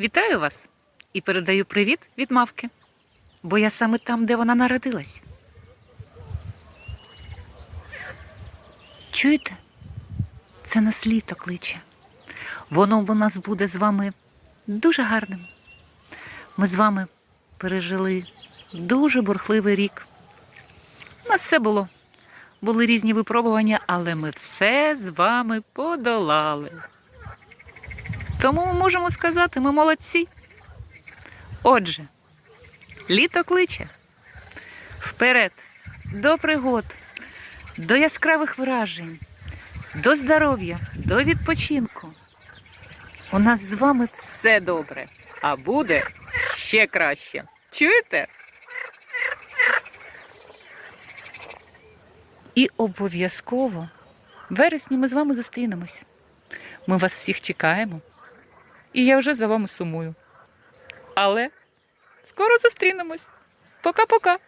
Вітаю вас і передаю привіт від мавки, бо я саме там, де вона народилась. Чуєте? Це нас літо кличе. Воно у нас буде з вами дуже гарним. Ми з вами пережили дуже бурхливий рік. У нас все було. Були різні випробування, але ми все з вами подолали. Тому ми можемо сказати, ми молодці. Отже, літо кличе вперед, до пригод, до яскравих вражень, до здоров'я, до відпочинку. У нас з вами все добре, а буде ще краще. Чуєте? І обов'язково в вересні ми з вами зустрінемось. Ми вас всіх чекаємо. І я вже за вами сумую. Але скоро зустрінемось. Пока-пока.